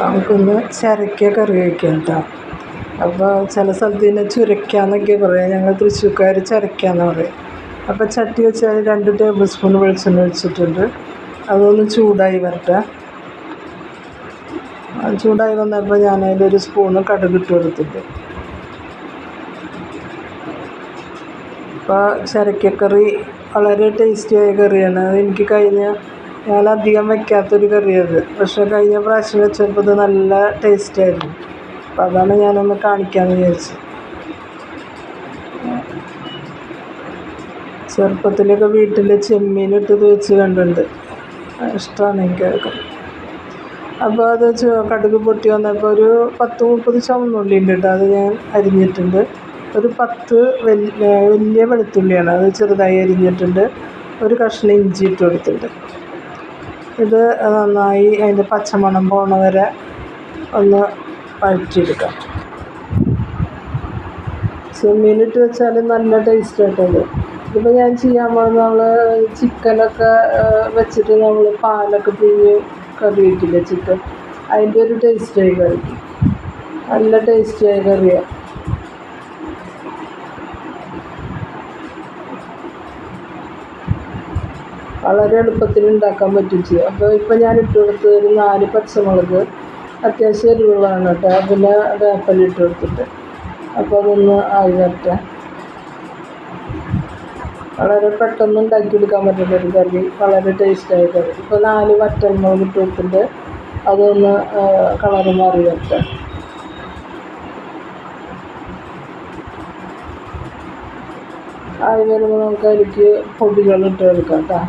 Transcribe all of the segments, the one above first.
നമുക്കൊന്ന് ചിരക്കിയ കറി വയ്ക്കാം കേട്ടോ അപ്പോൾ ചില സ്ഥലത്ത് ഇതിനെ ചുരക്കാന്നൊക്കെ പറയാം. ഞങ്ങൾ തൃശ്ശൂർക്കാർ ചിരക്കാന്ന് പറയും. അപ്പോൾ ചട്ടി വെച്ച് രണ്ട് ടേബിൾ സ്പൂൺ വെളിച്ചെണ്ണ ഒഴിച്ചിട്ടുണ്ട്. അതൊന്ന് ചൂടായി വരട്ടെ. ചൂടായി വന്നപ്പോൾ ഞാൻ അതിലൊരു സ്പൂണ് കടുക് ഇട്ട് കൊടുത്തിട്ട്. അപ്പോൾ ചിരക്കക്കറി വളരെ ടേസ്റ്റിയായ കറിയാണ്. എനിക്ക് കഴിഞ്ഞ ഞാൻ അധികം വെക്കാത്തൊരു കറിയത്. പക്ഷേ കഴിഞ്ഞ പ്രാവശ്യം വെച്ചപ്പോൾ ഇത് നല്ല ടേസ്റ്റായിരുന്നു അപ്പോൾ അതാണ് ഞാനൊന്ന് കാണിക്കാമെന്ന് വിചാരിച്ചത്. ചെറുപ്പത്തിലൊക്കെ വീട്ടിൽ ചെമ്മീനിട്ട് വെച്ച് കണ്ടിട്ടുണ്ട്. ഇഷ്ടമാണ് എനിക്ക് അപ്പോൾ അത് കടുക് പൊട്ടി വന്നപ്പോൾ ഒരു പത്ത് മുപ്പത് ചമ്മുള്ളി ഉണ്ട് കേട്ടോ അത് ഞാൻ അരിഞ്ഞിട്ടുണ്ട്. ഒരു പത്ത് വലിയ വെളുത്തുള്ളിയാണ്. അത് ചെറുതായി അരിഞ്ഞിട്ടുണ്ട്. ഒരു കഷ്ണം ഇഞ്ചി ഇട്ട് കൊടുത്തിട്ടുണ്ട്. ഇത് നന്നായി അതിന്റെ പച്ചമണം പോണ വരെ ഒന്ന് വഴറ്റിയെടുക്കാം. ചെമ്മീനിട്ട് വെച്ചാൽ നല്ല ടേസ്റ്റ് ആയിട്ടത് ഇതിപ്പോൾ ഞാൻ ചെയ്യാൻ പോകുന്നത് നമ്മൾ ചിക്കനൊക്കെ വെച്ചിട്ട് നമ്മൾ പാലൊക്കെ പിഴിഞ്ഞ് കറി വയ്ക്കില്ലേ ചിക്കൻ? അതിന്റെ ഒരു ടേസ്റ്റായി കറിക്ക് നല്ല ടേസ്റ്റിയായ കറിയാണ് വളരെ എളുപ്പത്തിൽ ഉണ്ടാക്കാൻ പറ്റും ചെയ്യും. അപ്പോൾ ഇപ്പോൾ ഞാൻ ഇട്ട് കൊടുത്ത് ഒരു നാല് പച്ചമുളക് അത്യാവശ്യം എരിവുള്ളതാണ് കേട്ടോ. പിന്നെ വേപ്പല ഇട്ട് കൊടുത്തിട്ട്. അപ്പോൾ അതൊന്ന് ആയി വരട്ടെ വളരെ പെട്ടെന്ന് ഉണ്ടാക്കിയെടുക്കാൻ പറ്റുന്ന ഒരു കറി. വളരെ ടേസ്റ്റായ കറി. ഇപ്പോൾ നാല് വറ്റൽമുളക് ഇട്ട് കൊടുത്തിട്ട് അതൊന്ന് കളറ് മാറി വരട്ടെ. ആയി വരുമ്പോൾ നമുക്ക് അതിലേക്ക് പൊടികൾ ഇട്ട് കൊടുക്കാം കേട്ടോ.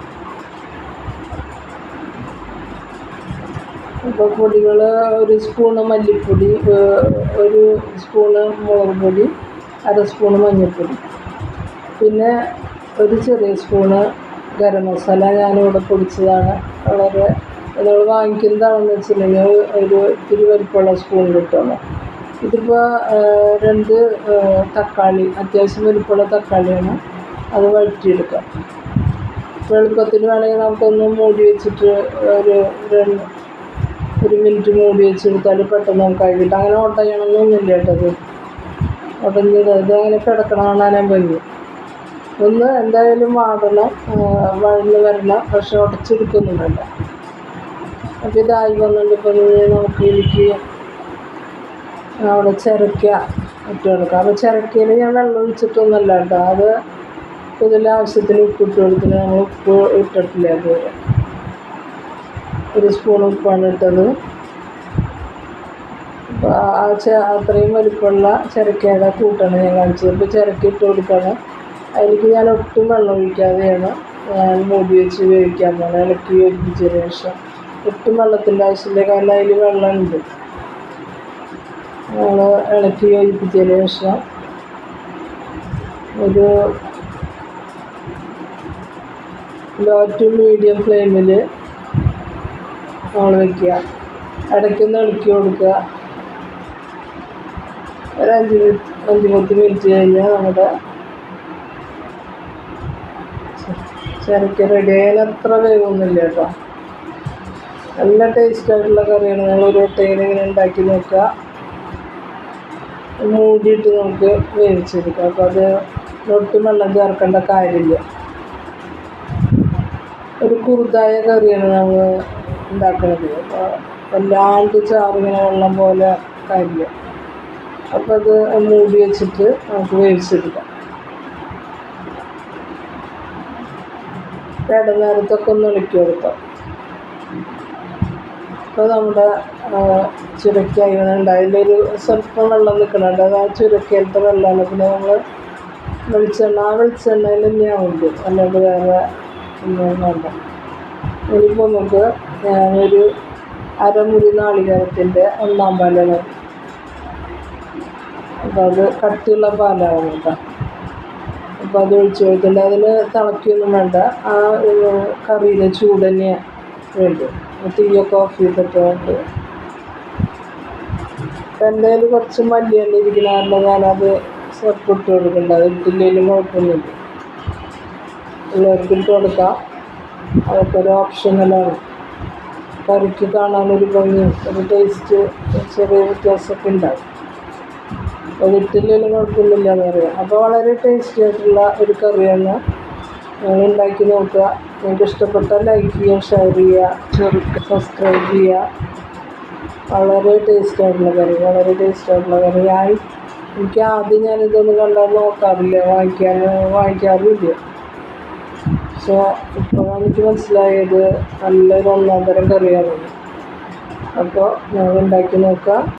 ഇപ്പോൾ പൊടികൾ ഒരു സ്പൂണ് മല്ലിപ്പൊടി ഒരു സ്പൂണ് മുളക് പൊടി അര സ്പൂണ് മഞ്ഞൾപ്പൊടി. പിന്നെ ഒരു ചെറിയ സ്പൂണ് ഗരം മസാല ഞാനിവിടെ പൊടിച്ചതാണ്. വളരെ നമ്മൾ വാങ്ങിക്കുന്നതാണെന്ന് വെച്ചിട്ടുണ്ടെങ്കിൽ ഒരു ഇത്തിരി വലിപ്പമുള്ള സ്പൂൺ കിട്ടുമല്ലോ ഇതിപ്പോൾ രണ്ട് തക്കാളി അത്യാവശ്യം വലിപ്പമുള്ള തക്കാളിയാണ്. അത് വഴറ്റിയെടുക്കാം. എളുപ്പത്തിന് വേണമെങ്കിൽ നമുക്കൊന്ന് മൂടി വെച്ചിട്ട് ഒരു രണ്ട് ഒരു മിനിറ്റ് മൂടി വെച്ചെടുത്താൽ പെട്ടെന്ന് നമുക്ക് ആയി കിട്ടും അങ്ങനെ ഒട്ടയണമെന്നൊന്നുമില്ല കേട്ടത് ഉടഞ്ഞത് ഇത്. അങ്ങനെ കിടക്കണ കാണാനും ഭംഗി ഒന്ന് എന്തായാലും വാടണം വഴന്ന് വരണം പക്ഷെ ഉടച്ചെടുക്കുന്നുണ്ടല്ല അപ്പം ഇതായി വന്നുകൊണ്ട് ഇപ്പം നമുക്ക് എനിക്ക് അവിടെ ചിരക്ക ഇട്ട് കൊടുക്കുക അപ്പോൾ ചിരക്കയിൽ ഞാൻ വെള്ളം ഒഴിച്ചിട്ടൊന്നുമല്ല കേട്ടോ. അത് ഇതിൽ ആവശ്യത്തിന് ഉപ്പ് ഇട്ട് കൊടുത്തിട്ട് നമ്മൾ ഉപ്പ് ഇട്ടിട്ടില്ല അതുവരെ ഒരു സ്പൂൺ ഉപ്പാണ് ഇട്ടത് അപ്പോൾ ആ ച അത്രയും വലിപ്പമുള്ള ചിരക്കയുടെ കൂട്ടാണ് ഞാൻ കാണിച്ചത്. ഇപ്പോൾ ചിരക്ക ഇട്ട് കൊടുക്കണം. അതിലേക്ക് ഞാൻ ഒട്ടും വെള്ളം ഒഴിക്കാതെയാണ് ഞാൻ മൂടി വെച്ച് വേവിക്കാൻ പോകുന്നത് ഇളക്കി ഉപയോഗിപ്പിച്ചതിന് ശേഷം ഒട്ടും വെള്ളത്തിന്റെ ആവശ്യമില്ല. കാരണം അതിൽ വെള്ളമുണ്ട്. നമ്മൾ ഇളക്കി യോജിപ്പിച്ചതിന് ശേഷം ഒരു ലോ ടു മീഡിയം ഫ്ലെയിമിൽ നമ്മൾ വെക്കുക. ഇടയ്ക്കൊന്ന് ഇളക്കി കൊടുക്കുക. ഒരു അഞ്ച് മിനിറ്റ് അഞ്ച് പത്ത് മിനിറ്റ് കഴിഞ്ഞാൽ നമ്മുടെ ചിരക്ക റെഡി അതിന് അത്ര കേട്ടോ. നല്ല ടേസ്റ്റായിട്ടുള്ള കറിയാണ്. നിങ്ങൾ ഒരു വട്ടം ഇങ്ങനെ ഉണ്ടാക്കി നോക്കുക. മൂടിയിട്ട് നമുക്ക് വേവിച്ചെടുക്കാം. അപ്പോൾ അത് ഒട്ടും വെള്ളം ചേർക്കേണ്ട കാര്യമില്ല. ഒരു കുറുതായ കറിയാണ് നമ്മൾ ഉണ്ടാക്കുന്നത് വല്ലാണ്ട് ചാറിങ്ങനെ വെള്ളം പോലെ കാര്യമില്ല. അപ്പോൾ അത് മൂടി വെച്ചിട്ട് നമുക്ക് വേവിച്ചെടുക്കാം. ഇടനേരത്തൊക്കെ ഒന്ന് ഇളക്കി കൊടുക്കാം. ഇപ്പോൾ നമ്മുടെ ചുരക്കായി അതിലൊരു സ്വല്പം വെള്ളം നിൽക്കണുണ്ട് അത് ആ ചുരക്കയിലത്തെ വെള്ളമാണ് പിന്നെ നമ്മൾ വെളിച്ചെണ്ണ ആ വെളിച്ചെണ്ണയിൽ തന്നെയാവുണ്ട് അല്ലാണ്ട് വേറെ ഒന്നും വേണ്ട. ഇനിയിപ്പോൾ നമുക്ക് ഞാനൊരു അരമുറി നാളികേരത്തിന്റെ ഒന്നാം പാലാണ്. അപ്പോൾ അത് കട്ടിയുള്ള പാലാണ് കേട്ടോ. അപ്പോൾ അത് ഒഴിച്ച് കൊടുത്തിട്ട് അതിന് തിളയ്ക്കൊന്നും വേണ്ട. ആ കറിയിലെ ചൂട് തന്നെ വേണ്ടു. തീയൊക്കെ ഓഫ് ചെയ്തിട്ട് വേണ്ട. അപ്പം കയ്യിൽ കുറച്ച് മല്ലിയെണ്ണ ഇരിക്കുന്ന കാരണം ഞാനത് സ്വപ്പ് ഇട്ട് കൊടുക്കുന്നുണ്ട് അത് ഇട്ടില്ലെങ്കിലും കുഴപ്പമൊന്നുമില്ല. എല്ലാവർക്കും ഇട്ട് കൊടുക്കാം. അതൊക്കെ ഒരു ഓപ്ഷണലാണ് കറിക്ക് കാണാനൊരു ഭംഗി ഒരു ടേസ്റ്റ് ചെറിയ വ്യത്യാസമൊക്കെ ഉണ്ടാകും ഇട്ടില്ലെങ്കിലും കുഴപ്പമൊന്നുമില്ല എന്ന് പറയാം. അപ്പോൾ വളരെ ടേസ്റ്റി ആയിട്ടുള്ള ഒരു കറിയാണ് നിങ്ങൾ ഉണ്ടാക്കി നോക്കുക. നിങ്ങൾക്ക് ഇഷ്ടപ്പെട്ടാൽ ലൈക്ക് ചെയ്യുക ഷെയർ ചെയ്യുക ചെറുക്ക് സബ്സ്ക്രൈബ് ചെയ്യുക. വളരെ ടേസ്റ്റ് ആയിട്ടുള്ള കറി വളരെ ടേസ്റ്റ് ആയിട്ടുള്ള ഞാൻ എനിക്ക് ആദ്യം ഞാനിതൊന്നും കണ്ടാൽ നോക്കാറില്ല വാങ്ങിക്കാൻ വാങ്ങിക്കാറുമില്ല. പക്ഷേ ഇപ്പോഴാണ് എനിക്ക് മനസ്സിലായത് നല്ലൊരു ഒന്നാം തരം കറിയാണെന്ന് അപ്പോൾ ഞാൻ ഉണ്ടാക്കി നോക്കാം.